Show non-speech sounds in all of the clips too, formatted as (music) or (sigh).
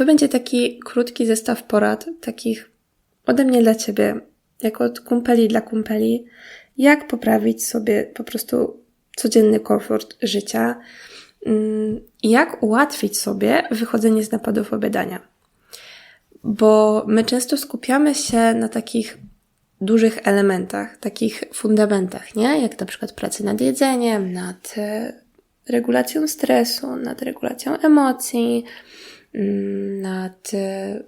to będzie taki krótki zestaw porad, takich ode mnie dla Ciebie, jako od kumpeli dla kumpeli, jak poprawić sobie po prostu codzienny komfort życia mm, jak ułatwić sobie wychodzenie z napadów obiadania. Bo my często skupiamy się na takich dużych elementach, takich fundamentach, nie? Jak na przykład pracy nad jedzeniem, nad e, regulacją stresu, nad regulacją emocji, nad e,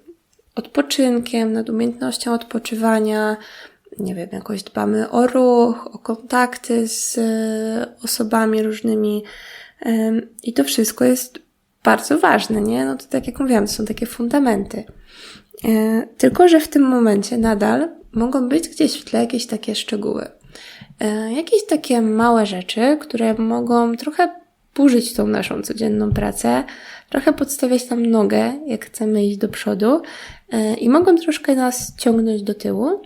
odpoczynkiem, nad umiejętnością odpoczywania. Nie wiem, jakoś dbamy o ruch, o kontakty z e, osobami różnymi. I to wszystko jest bardzo ważne, nie? No to tak jak mówiłam, to są takie fundamenty. Tylko, że w tym momencie nadal mogą być gdzieś w tle jakieś takie szczegóły. E, jakieś takie małe rzeczy, które mogą trochę burzyć tą naszą codzienną pracę, trochę podstawiać tam nogę, jak chcemy iść do przodu e, i mogą troszkę nas ciągnąć do tyłu,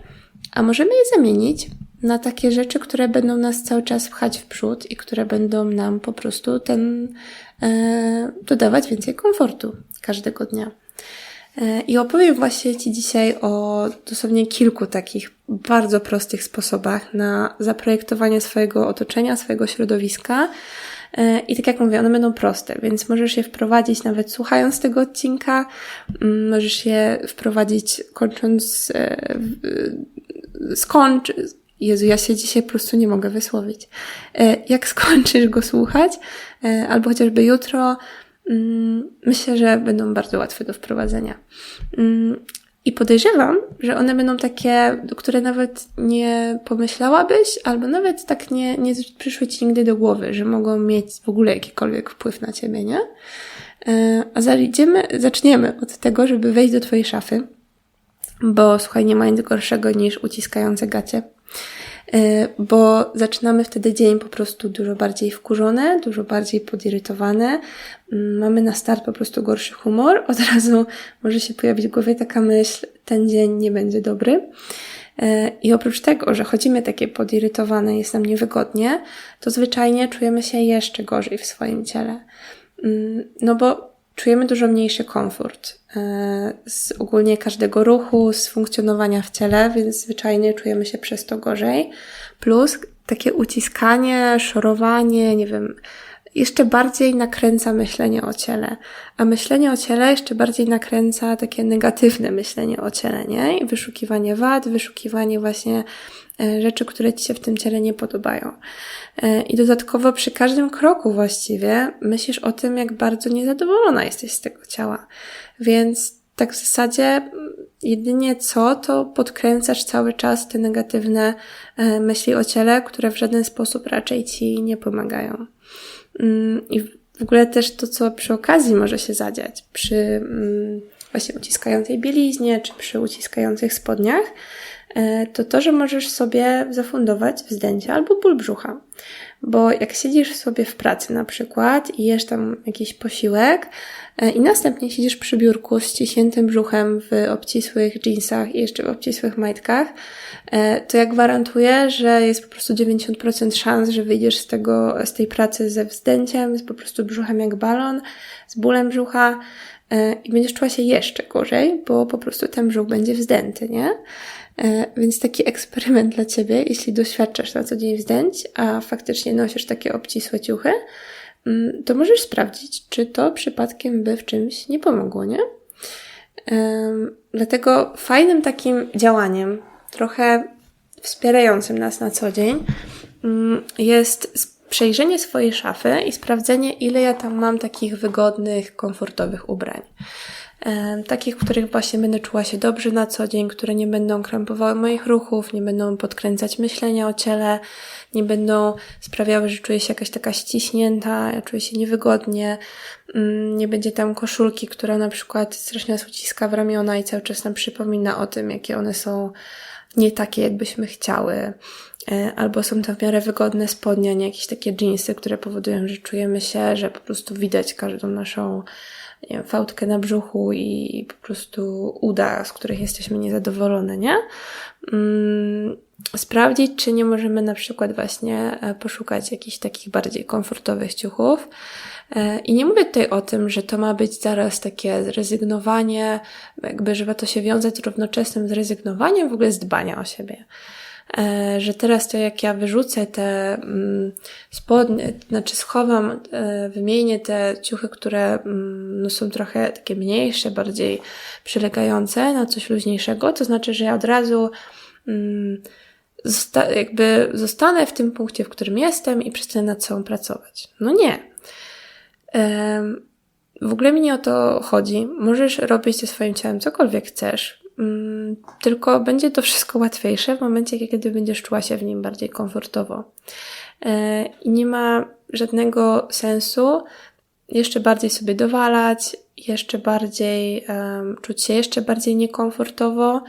a możemy je zamienić na takie rzeczy, które będą nas cały czas pchać w przód i które będą nam po prostu ten e, dodawać więcej komfortu każdego dnia. I opowiem właśnie Ci dzisiaj o dosłownie kilku takich bardzo prostych sposobach na zaprojektowanie swojego otoczenia, swojego środowiska. I tak jak mówię, one będą proste, więc możesz je wprowadzić nawet słuchając tego odcinka, mm, możesz je wprowadzić kończąc, e, skończ, Jezu, ja się dzisiaj po prostu nie mogę wysłowić. E, jak (laughs) skończysz go słuchać, e, albo chociażby jutro, Mm, myślę, że będą bardzo łatwe do wprowadzenia. I podejrzewam, że one będą takie, które nawet nie pomyślałabyś, albo nawet tak nie, nie przyszły ci nigdy do głowy, że mogą mieć w ogóle jakikolwiek wpływ na ciebie, nie? E, a zajdziemy, zaczniemy od tego, żeby wejść do twojej szafy, bo słuchaj, nie ma nic gorszego niż uciskające gacie. E, bo zaczynamy wtedy dzień po prostu dużo bardziej wkurzone, dużo bardziej podirytowane. Mm, mamy na start po prostu gorszy humor. (laughs) Od razu może się pojawić w głowie taka myśl, ten dzień nie będzie dobry. E, I oprócz tego, że chodzimy takie podirytowane, jest nam niewygodnie, to zwyczajnie czujemy się jeszcze gorzej w swoim ciele. Mm, no bo czujemy dużo mniejszy komfort e, z ogólnie każdego ruchu, z funkcjonowania w ciele, więc zwyczajnie czujemy się przez to gorzej. Plus takie uciskanie, szorowanie, nie wiem, jeszcze bardziej nakręca myślenie o ciele. A myślenie o ciele jeszcze bardziej nakręca takie negatywne myślenie o ciele, nie? I wyszukiwanie wad, wyszukiwanie właśnie rzeczy, które ci się w tym ciele nie podobają. E, I dodatkowo przy każdym kroku właściwie myślisz o tym, jak bardzo niezadowolona jesteś z tego ciała. Więc tak w zasadzie jedynie co, to podkręcasz cały czas te negatywne e, myśli o ciele, które w żaden sposób raczej ci nie pomagają. Mm, I w ogóle też to, co przy okazji może się zadziać, przy mm, właśnie uciskającej bieliźnie, czy przy uciskających spodniach, e, to to, że możesz sobie zafundować wzdęcie albo ból brzucha. Bo jak siedzisz sobie w pracy na przykład i jesz tam jakiś posiłek e, i następnie siedzisz przy biurku z ściśniętym brzuchem w obcisłych jeansach i jeszcze w obcisłych majtkach, e, to ja gwarantuję, że jest po prostu 90% szans, że wyjdziesz z tego, z tej pracy ze wzdęciem, z po prostu brzuchem jak balon, z bólem brzucha e, i będziesz czuła się jeszcze gorzej, bo po prostu ten brzuch będzie wzdęty, nie? E, więc taki eksperyment dla Ciebie, jeśli doświadczasz na co dzień wzdęć, a faktycznie nosisz takie obcisłe ciuchy, mm, to możesz sprawdzić, czy to przypadkiem by w czymś nie pomogło, nie? Dlatego fajnym takim działaniem, trochę wspierającym nas na co dzień, mm, jest przejrzenie swojej szafy i sprawdzenie, ile ja tam mam takich wygodnych, komfortowych ubrań takich, w których właśnie będę czuła się dobrze na co dzień, które nie będą krępowały moich ruchów, nie będą podkręcać myślenia o ciele, nie będą sprawiały, że czuję się jakaś taka ściśnięta, ja czuję się niewygodnie, mm, nie będzie tam koszulki, która na przykład strasznie nas uciska w ramiona i cały czas nam przypomina o tym, jakie one są nie takie, jakbyśmy chciały. E, albo są to w miarę wygodne spodnie, nie jakieś takie jeansy, które powodują, że czujemy się, że po prostu widać każdą naszą nie wiem, fałdkę na brzuchu i po prostu uda, z których jesteśmy niezadowolone, nie? Mm, sprawdzić, czy nie możemy na przykład właśnie e, poszukać jakichś takich bardziej komfortowych ciuchów. E, I nie mówię tutaj o tym, że to ma być zaraz takie zrezygnowanie, jakby, żeby to się wiązać równoczesnym zrezygnowaniem w ogóle z dbania o siebie. E, że teraz to jak ja wyrzucę te mm, spodnie, znaczy schowam, wymienię te ciuchy, które mm, no, są trochę takie mniejsze, bardziej przylegające na coś luźniejszego, to znaczy, że ja od razu mm, jakby zostanę w tym punkcie, w którym jestem i przestanę nad sobą pracować. No nie. W ogóle mi nie o to chodzi. Możesz robić ze swoim ciałem cokolwiek chcesz, tylko będzie to wszystko łatwiejsze w momencie, kiedy będziesz czuła się w nim bardziej komfortowo. E, I nie ma żadnego sensu jeszcze bardziej sobie dowalać, jeszcze bardziej czuć się jeszcze bardziej niekomfortowo,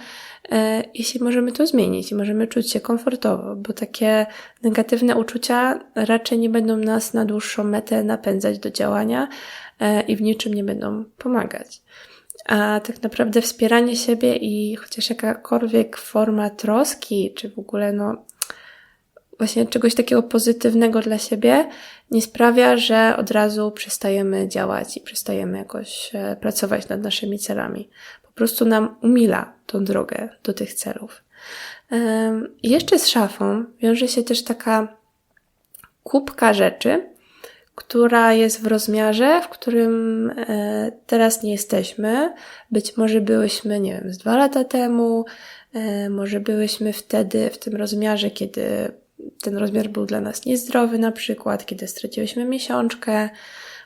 E, jeśli możemy to zmienić i możemy czuć się komfortowo, bo takie negatywne uczucia raczej nie będą nas na dłuższą metę napędzać do działania e, i w niczym nie będą pomagać. A tak naprawdę wspieranie siebie i chociaż jakakolwiek forma troski, czy w ogóle no właśnie czegoś takiego pozytywnego dla siebie nie sprawia, że od razu przestajemy działać i przestajemy jakoś e, pracować nad naszymi celami prostu nam umila tą drogę do tych celów. Jeszcze z szafą wiąże się też taka kubka rzeczy, która jest w rozmiarze, w którym e, teraz nie jesteśmy. Być może byłyśmy, nie wiem, z dwa lata temu, e, może byłyśmy wtedy w tym rozmiarze, kiedy ten rozmiar był dla nas niezdrowy, na przykład, kiedy straciłyśmy miesiączkę,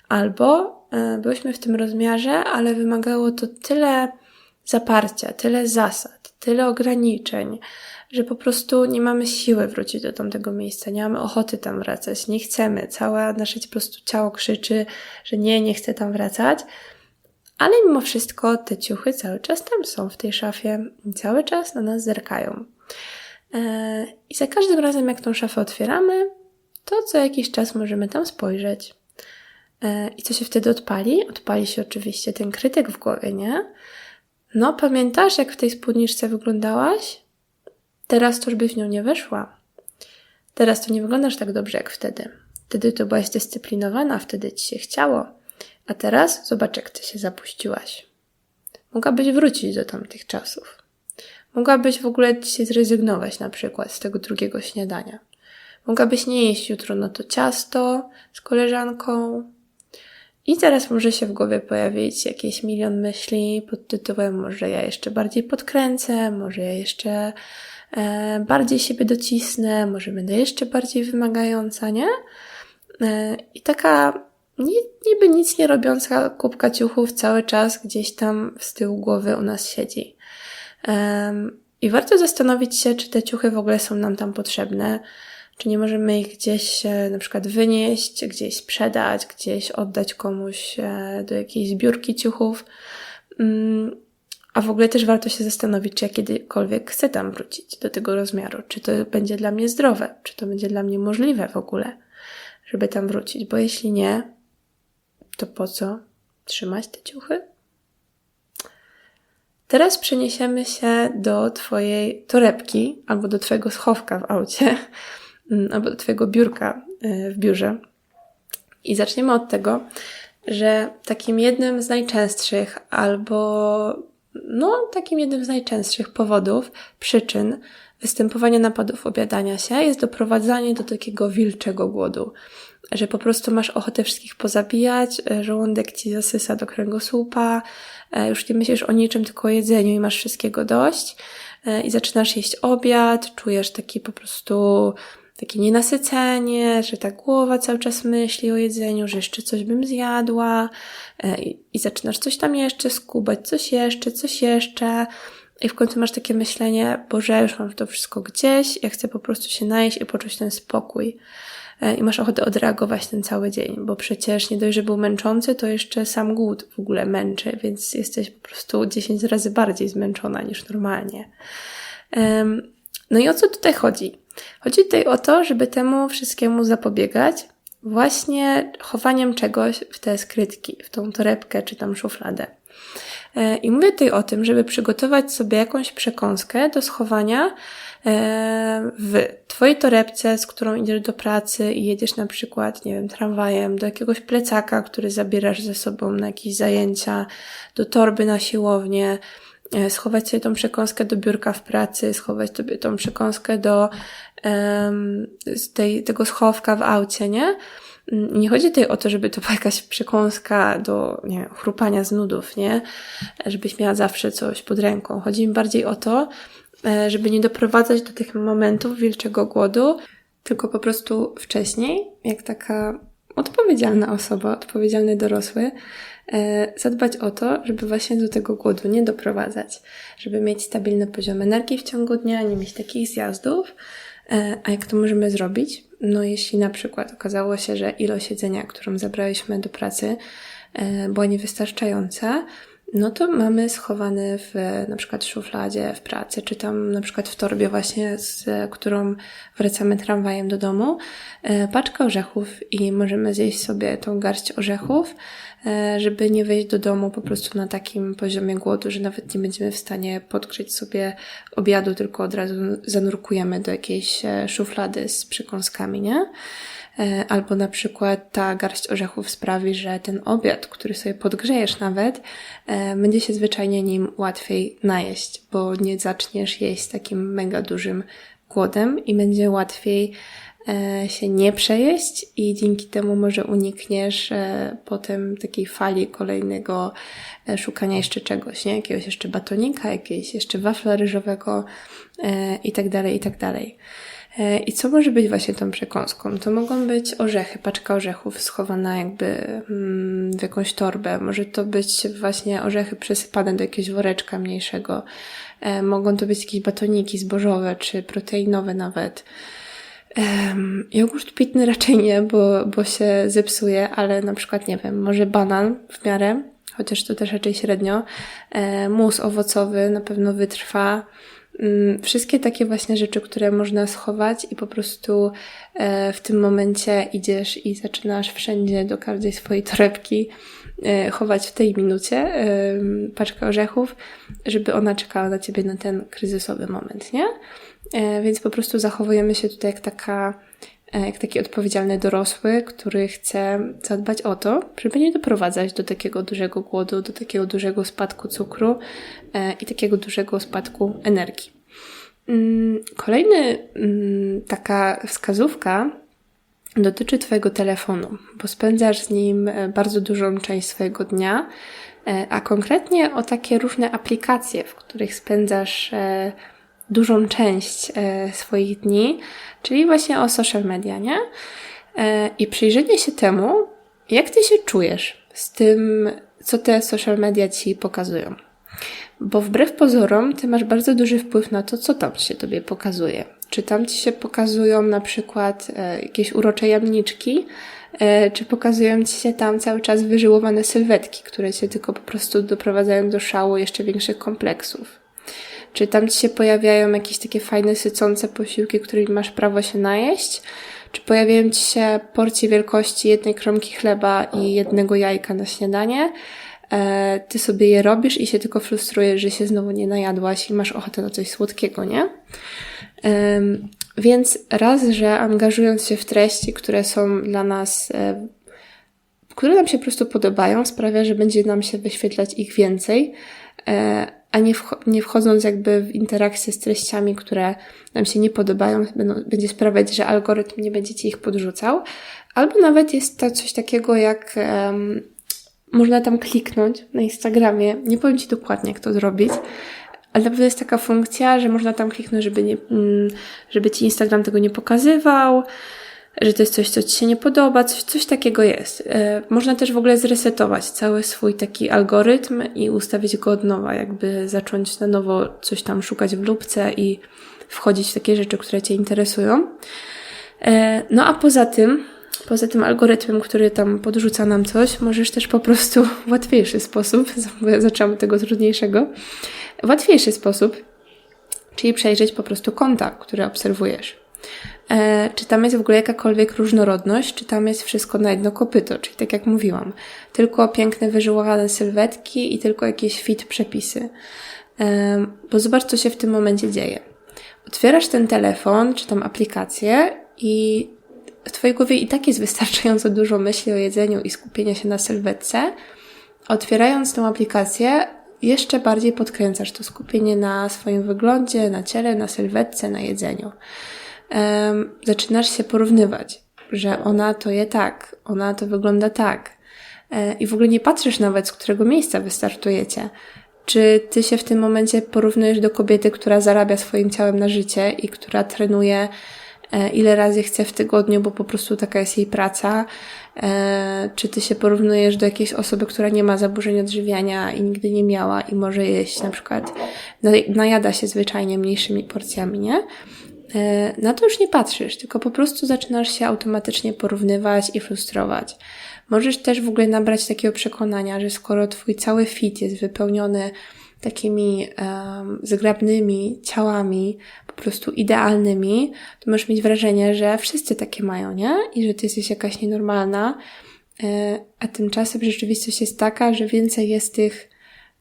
albo e, byłyśmy w tym rozmiarze, ale wymagało to tyle zaparcia, tyle zasad, tyle ograniczeń, że po prostu nie mamy siły wrócić do tamtego miejsca, nie mamy ochoty tam wracać, nie chcemy. Całe nasze po prostu ciało krzyczy, że nie, nie chcę tam wracać. Ale mimo wszystko te ciuchy cały czas tam są w tej szafie i cały czas na nas zerkają. E, I za każdym razem, jak tą szafę otwieramy, to co jakiś czas możemy tam spojrzeć. E, I co się wtedy odpali? Odpali się oczywiście ten krytyk w głowie, nie? No, pamiętasz, jak w tej spódniczce wyglądałaś? Teraz to już byś w nią nie weszła. Teraz to nie wyglądasz tak dobrze jak wtedy. Wtedy to byłaś dyscyplinowana, wtedy ci się chciało. A teraz zobacz, jak ty się zapuściłaś. Mogłabyś wrócić do tamtych czasów. Mogłabyś w ogóle dzisiaj zrezygnować na przykład z tego drugiego śniadania. Mogłabyś nie jeść jutro na to ciasto z koleżanką, i teraz może się w głowie pojawić jakieś milion myśli pod tytułem może ja jeszcze bardziej podkręcę, może ja jeszcze bardziej siebie docisnę, może będę jeszcze bardziej wymagająca, nie? E, I taka niby nic nie robiąca kubka ciuchów cały czas gdzieś tam z tyłu głowy u nas siedzi. E, I warto zastanowić się, czy te ciuchy w ogóle są nam tam potrzebne, czy nie możemy ich gdzieś e, na przykład wynieść, gdzieś sprzedać, gdzieś oddać komuś e, do jakiejś zbiórki ciuchów. A w ogóle też warto się zastanowić, czy ja kiedykolwiek chcę tam wrócić do tego rozmiaru, czy to będzie dla mnie zdrowe, czy to będzie dla mnie możliwe w ogóle, żeby tam wrócić, bo jeśli nie, to po co trzymać te ciuchy? Teraz przeniesiemy się do Twojej torebki albo do Twojego schowka w aucie, (laughs) albo do Twojego biurka y, w biurze. I zaczniemy od tego, że takim jednym z najczęstszych albo no, takim jednym z najczęstszych powodów, przyczyn występowania napadów obiadania się jest doprowadzanie do takiego wilczego głodu. Że po prostu masz ochotę wszystkich pozabijać, y, żołądek ci zasysa do kręgosłupa, y, już nie myślisz o niczym, tylko o jedzeniu i masz wszystkiego dość i zaczynasz jeść obiad, czujesz taki po prostu takie nienasycenie, że ta głowa cały czas myśli o jedzeniu, że jeszcze coś bym zjadła e, i, i zaczynasz coś tam jeszcze skubać, coś jeszcze, coś jeszcze. I w końcu masz takie myślenie, Boże, już mam to wszystko gdzieś, ja chcę po prostu się najeść i poczuć ten spokój. E, I masz ochotę odreagować ten cały dzień, bo przecież nie dość, że był męczący, to jeszcze sam głód w ogóle męczy, więc jesteś po prostu 10 razy bardziej zmęczona niż normalnie. No i o co tutaj chodzi? Chodzi tutaj o to, żeby temu wszystkiemu zapobiegać właśnie chowaniem czegoś w te skrytki, w tą torebkę czy tam szufladę. E, I mówię tutaj o tym, żeby przygotować sobie jakąś przekąskę do schowania e, w Twojej torebce, z którą idziesz do pracy i jedziesz na przykład, nie wiem, tramwajem, do jakiegoś plecaka, który zabierasz ze sobą na jakieś zajęcia, do torby na siłownię, schować sobie tą przekąskę do biurka w pracy, schować sobie tą przekąskę do um, tej, tego schowka w aucie, nie? Nie chodzi tutaj o to, żeby to była jakaś przekąska do nie chrupania z nudów, nie? Żebyś miała zawsze coś pod ręką. Chodzi mi bardziej o to, e, żeby nie doprowadzać do tych momentów wilczego głodu, tylko po prostu wcześniej, jak taka odpowiedzialna osoba, odpowiedzialny dorosły, e, zadbać o to, żeby właśnie do tego głodu nie doprowadzać, żeby mieć stabilny poziom energii w ciągu dnia, nie mieć takich zjazdów. E, a jak to możemy zrobić? No, jeśli na przykład okazało się, że ilość jedzenia, którą zabraliśmy do pracy, e, była niewystarczająca, no to mamy schowany w na przykład szufladzie w pracy, czy tam na przykład w torbie właśnie, z którą wracamy tramwajem do domu, e, paczkę orzechów i możemy zjeść sobie tą garść orzechów, e, żeby nie wejść do domu po prostu na takim poziomie głodu, że nawet nie będziemy w stanie podgrzeć sobie obiadu, tylko od razu zanurkujemy do jakiejś e, szuflady z przykąskami, nie? E, albo na przykład ta garść orzechów sprawi, że ten obiad, który sobie podgrzejesz nawet, e, będzie się zwyczajnie nim łatwiej najeść, bo nie zaczniesz jeść takim mega dużym głodem i będzie łatwiej e, się nie przejeść i dzięki temu może unikniesz potem takiej fali kolejnego szukania jeszcze czegoś, nie? Jakiegoś jeszcze batonika, jakiegoś jeszcze wafla ryżowego i tak dalej, i tak dalej. E, I co może być właśnie tą przekąską? To mogą być orzechy, paczka orzechów schowana jakby mm, w jakąś torbę. Może to być właśnie orzechy przesypane do jakiegoś woreczka mniejszego. E, mogą to być jakieś batoniki zbożowe czy proteinowe nawet. Um, jogurt pitny raczej nie, bo, bo się zepsuje, ale na przykład, nie wiem, może banan w miarę, chociaż to też raczej średnio. E, mus owocowy na pewno wytrwa. Mm, wszystkie takie właśnie rzeczy, które można schować i po prostu e, w tym momencie idziesz i zaczynasz wszędzie do każdej swojej torebki e, chować w tej minucie paczkę orzechów, żeby ona czekała na ciebie na ten kryzysowy moment, nie? E, więc po prostu zachowujemy się tutaj jak taka jak taki odpowiedzialny dorosły, który chce zadbać o to, żeby nie doprowadzać do takiego dużego głodu, do takiego dużego spadku cukru e, i takiego dużego spadku energii. Mm, kolejny mm, taka wskazówka dotyczy Twojego telefonu, bo spędzasz z nim e, bardzo dużą część swojego dnia, a konkretnie o takie różne aplikacje, w których spędzasz dużą część swoich dni, czyli właśnie o social media, nie? E, I przyjrzenie się temu, jak ty się czujesz z tym, co te social media ci pokazują. Bo wbrew pozorom, ty masz bardzo duży wpływ na to, co tam się tobie pokazuje. Czy tam ci się pokazują na przykład e, jakieś urocze jamniczki, e, czy pokazują ci się tam cały czas wyżyłowane sylwetki, które cię tylko po prostu doprowadzają do szału jeszcze większych kompleksów. Czy tam ci się pojawiają jakieś takie fajne, sycące posiłki, którymi masz prawo się najeść? Czy pojawiają ci się porcje wielkości jednej kromki chleba i jednego jajka na śniadanie? E, ty sobie je robisz i się tylko frustrujesz, że się znowu nie najadłaś i masz ochotę na coś słodkiego, nie? Więc raz, że angażując się w treści, które są dla nas, e, które nam się po prostu podobają, sprawia, że będzie nam się wyświetlać ich więcej, e, a nie, nie wchodząc jakby w interakcję z treściami, które nam się nie podobają, będą, będzie sprawiać, że algorytm nie będzie ci ich podrzucał. Albo nawet jest to coś takiego jak um, można tam kliknąć na Instagramie. Nie powiem Ci dokładnie, jak to zrobić, ale naprawdę jest taka funkcja, że można tam kliknąć, żeby, nie, mm, żeby Ci Instagram tego nie pokazywał że to jest coś, co Ci się nie podoba, coś, coś takiego jest. E, można też w ogóle zresetować cały swój taki algorytm i ustawić go od nowa, jakby zacząć na nowo coś tam szukać w lubce i wchodzić w takie rzeczy, które Cię interesują. E, no a poza tym, poza tym algorytmem, który tam podrzuca nam coś, możesz też po prostu w łatwiejszy sposób, (laughs) zaczęłam tego trudniejszego, w łatwiejszy sposób, czyli przejrzeć po prostu konta, które obserwujesz. E, czy tam jest w ogóle jakakolwiek różnorodność, czy tam jest wszystko na jedno kopyto, czyli tak jak mówiłam, tylko piękne, wyżyłowane sylwetki i tylko jakieś fit przepisy. E, bo zobacz, co się w tym momencie dzieje. Otwierasz ten telefon, czy tam aplikację i w Twojej głowie i tak jest wystarczająco dużo myśli o jedzeniu i skupienia się na sylwetce. Otwierając tą aplikację, jeszcze bardziej podkręcasz to skupienie na swoim wyglądzie, na ciele, na sylwetce, na jedzeniu. Um, zaczynasz się porównywać, że ona to je tak, ona to wygląda tak. E, I w ogóle nie patrzysz nawet, z którego miejsca wystartujecie. Czy ty się w tym momencie porównujesz do kobiety, która zarabia swoim ciałem na życie i która trenuje e, ile razy chce w tygodniu, bo po prostu taka jest jej praca? E, czy ty się porównujesz do jakiejś osoby, która nie ma zaburzeń odżywiania i nigdy nie miała i może jeść na przykład, najada się zwyczajnie mniejszymi porcjami, nie? E, na to już nie patrzysz, tylko po prostu zaczynasz się automatycznie porównywać i frustrować. Możesz też w ogóle nabrać takiego przekonania, że skoro twój cały fit jest wypełniony takimi um, zgrabnymi ciałami, po prostu idealnymi, to możesz mieć wrażenie, że wszyscy takie mają, nie? I że ty jesteś jakaś nienormalna, e, a tymczasem rzeczywistość jest taka, że więcej jest tych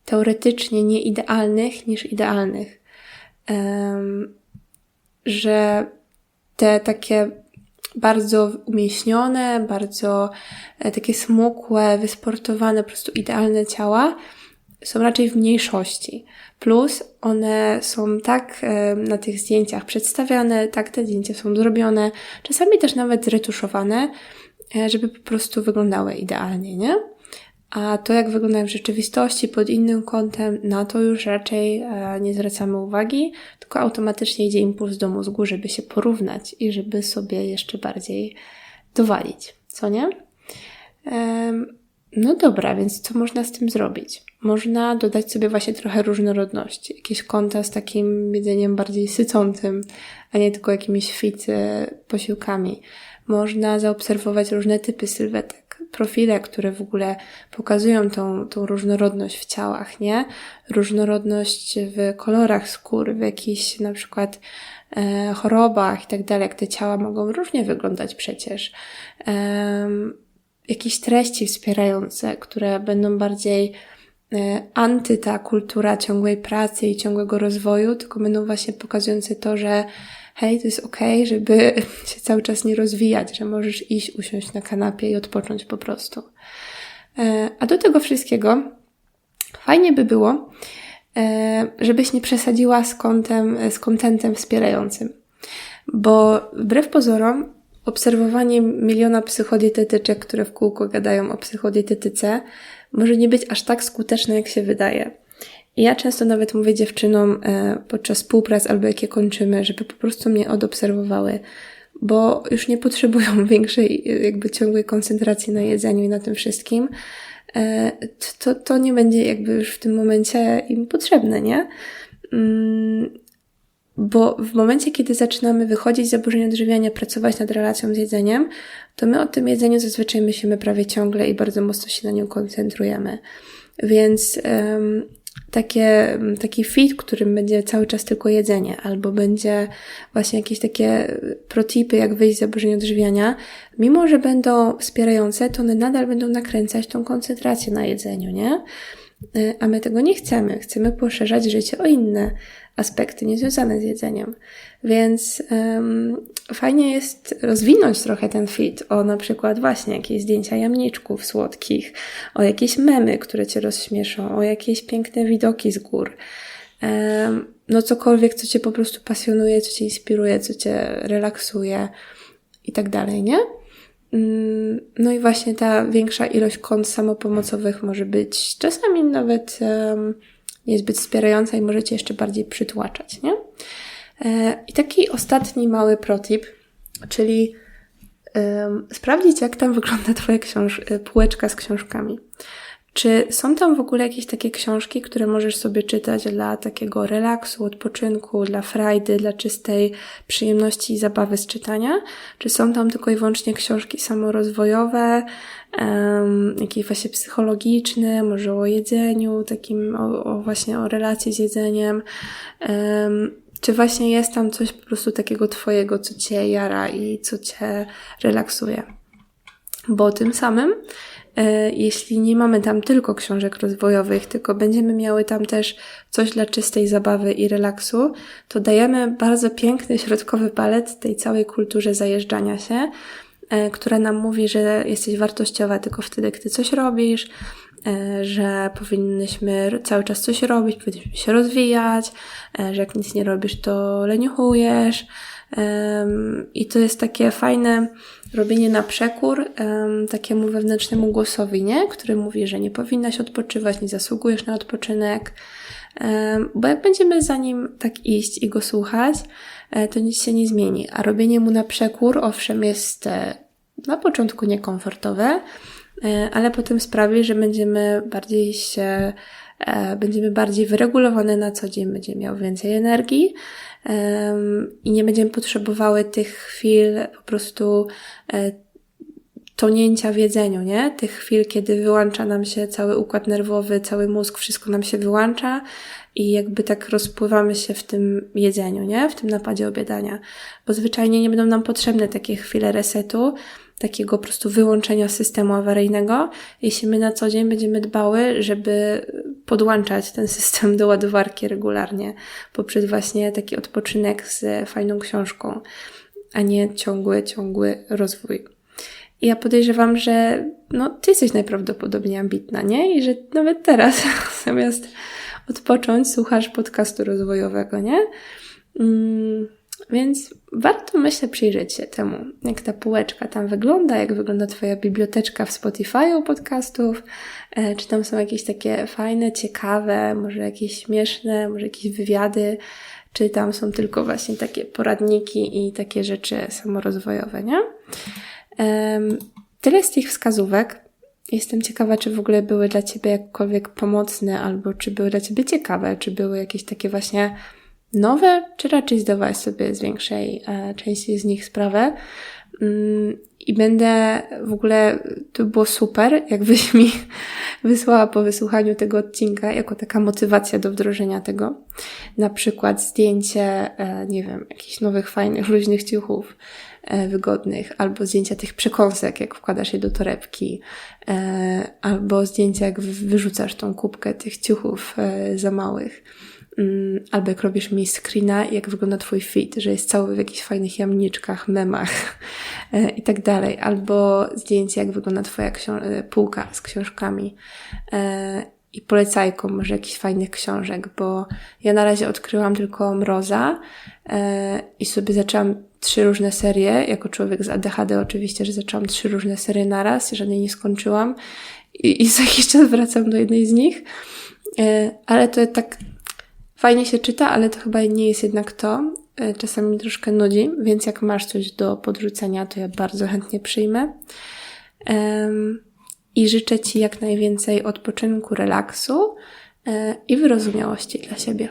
teoretycznie nieidealnych niż idealnych. Um, że te takie bardzo umieśnione, bardzo e, takie smukłe, wysportowane, po prostu idealne ciała są raczej w mniejszości. Plus one są tak e, na tych zdjęciach przedstawiane, tak te zdjęcia są zrobione, czasami też nawet zretuszowane, e, żeby po prostu wyglądały idealnie, nie? A to, jak wyglądają w rzeczywistości pod innym kątem, na to już raczej nie zwracamy uwagi, tylko automatycznie idzie impuls do mózgu, żeby się porównać i żeby sobie jeszcze bardziej dowalić, co nie? No dobra, więc co można z tym zrobić? Można dodać sobie właśnie trochę różnorodności, jakieś konta z takim jedzeniem bardziej sycącym, a nie tylko jakimiś fit posiłkami. Można zaobserwować różne typy sylwetek profile, które w ogóle pokazują tą, tą różnorodność w ciałach, nie? Różnorodność w kolorach skór, w jakichś na przykład e, chorobach i tak dalej, jak te ciała mogą różnie wyglądać przecież. E, jakieś treści wspierające, które będą bardziej e, anty ta kultura ciągłej pracy i ciągłego rozwoju, tylko będą właśnie pokazujące to, że hej, to jest okay, żeby (laughs) się cały czas nie rozwijać, że możesz iść, usiąść na kanapie i odpocząć po prostu. E, a do tego wszystkiego fajnie by było, e, żebyś nie przesadziła z kątem, z kontentem wspierającym. Bo wbrew pozorom, obserwowanie miliona psychodietetyczek, które w kółko gadają o psychodietetyce, może nie być aż tak skuteczne, jak się wydaje. Ja często nawet mówię dziewczynom e, podczas współprac albo jakie kończymy, żeby po prostu mnie odobserwowały, bo już nie potrzebują (laughs) większej, jakby ciągłej koncentracji na jedzeniu i na tym wszystkim. E, to, to nie będzie jakby już w tym momencie im potrzebne, nie? Mm, bo w momencie, kiedy zaczynamy wychodzić z zaburzeń odżywiania, pracować nad relacją z jedzeniem, to my o tym jedzeniu zazwyczaj myślimy prawie ciągle i bardzo mocno się na nią koncentrujemy. Więc um, takie, taki fit, którym będzie cały czas tylko jedzenie, albo będzie właśnie jakieś takie protipy, jak wyjść z zaburzeń odżywiania, mimo że będą wspierające, to one nadal będą nakręcać tą koncentrację na jedzeniu, nie? Y, a my tego nie chcemy. Chcemy poszerzać życie o inne aspekty niezwiązane z jedzeniem. Więc um, fajnie jest rozwinąć trochę ten fit o na przykład właśnie jakieś zdjęcia jamniczków słodkich, o jakieś memy, które cię rozśmieszą, o jakieś piękne widoki z gór. Um, no cokolwiek, co cię po prostu pasjonuje, co cię inspiruje, co cię relaksuje i tak dalej, nie? Mm, no i właśnie ta większa ilość kont samopomocowych może być czasami nawet um, niezbyt wspierająca i możecie jeszcze bardziej przytłaczać, nie? E, I taki ostatni mały protip, czyli sprawdzić, jak tam wygląda Twoja książ- e, półeczka z książkami. Czy są tam w ogóle jakieś takie książki, które możesz sobie czytać dla takiego relaksu, odpoczynku, dla frajdy, dla czystej przyjemności i zabawy z czytania? Czy są tam tylko i wyłącznie książki samorozwojowe, um, jakieś właśnie psychologiczne, może o jedzeniu, takim o, o właśnie o relacji z jedzeniem? Um, czy właśnie jest tam coś po prostu takiego Twojego, co Cię jara i co Cię relaksuje. Bo tym samym, jeśli nie mamy tam tylko książek rozwojowych, tylko będziemy miały tam też coś dla czystej zabawy i relaksu, to dajemy bardzo piękny środkowy palet tej całej kulturze zajeżdżania się, e, która nam mówi, że jesteś wartościowa tylko wtedy, gdy coś robisz, E, że powinnyśmy cały czas coś robić, powinniśmy się rozwijać, e, że jak nic nie robisz, to leniuchujesz. I to jest takie fajne robienie na przekór takiemu wewnętrznemu głosowi, nie? który mówi, że nie powinnaś odpoczywać, nie zasługujesz na odpoczynek. Bo jak będziemy za nim tak iść i go słuchać, e, to nic się nie zmieni. A robienie mu na przekór, owszem, jest na początku niekomfortowe, E, ale potem sprawi, że będziemy bardziej się, e, będziemy bardziej wyregulowane na co dzień, będziemy miał więcej energii i nie będziemy potrzebowały tych chwil po prostu e, tonięcia w jedzeniu, nie? Tych chwil, kiedy wyłącza nam się cały układ nerwowy, cały mózg, wszystko nam się wyłącza i jakby tak rozpływamy się w tym jedzeniu, nie? W tym napadzie obiadania. Bo zwyczajnie nie będą nam potrzebne takie chwile resetu, takiego po prostu wyłączenia systemu awaryjnego, jeśli my na co dzień będziemy dbały, żeby podłączać ten system do ładowarki regularnie, poprzez właśnie taki odpoczynek z fajną książką, a nie ciągły, ciągły rozwój. I ja podejrzewam, że no, ty jesteś najprawdopodobniej ambitna, nie? I że nawet teraz, (laughs) zamiast odpocząć, słuchasz podcastu rozwojowego, nie? Mm więc warto, myślę, przyjrzeć się temu, jak ta półeczka tam wygląda, jak wygląda Twoja biblioteczka w Spotify'u podcastów, e, czy tam są jakieś takie fajne, ciekawe, może jakieś śmieszne, może jakieś wywiady, czy tam są tylko właśnie takie poradniki i takie rzeczy samorozwojowe, nie? Tyle z tych wskazówek. Jestem ciekawa, czy w ogóle były dla Ciebie jakkolwiek pomocne, albo czy były dla Ciebie ciekawe, czy były jakieś takie właśnie nowe, czy raczej zdawałaś sobie z większej e, części z nich sprawę. Mm, I będę w ogóle, to było super, jakbyś mi (laughs) wysłała po wysłuchaniu tego odcinka, jako taka motywacja do wdrożenia tego. Na przykład zdjęcie, e, nie wiem, jakichś nowych, fajnych, luźnych ciuchów, e, wygodnych, albo zdjęcia tych przekąsek, jak wkładasz je do torebki, albo zdjęcia, jak wyrzucasz tą kubkę tych ciuchów za małych albo jak robisz mi screena, jak wygląda twój feed, że jest cały w jakichś fajnych jamniczkach, memach (laughs) e, i tak dalej, albo zdjęcie, jak wygląda twoja e, półka z książkami. E, i polecajką może jakichś fajnych książek, bo ja na razie odkryłam tylko Mroza i sobie zaczęłam trzy różne serie, jako człowiek z ADHD oczywiście, że zaczęłam trzy różne serie naraz, żadnej nie skończyłam. I, i za jakiś czas wracam do jednej z nich, ale to tak Fajnie się czyta, ale to chyba nie jest jednak to. E, czasami mi troszkę nudzi, więc jak masz coś do podrzucenia, to ja bardzo chętnie przyjmę. I życzę Ci jak najwięcej odpoczynku, relaksu e, i wyrozumiałości dla siebie.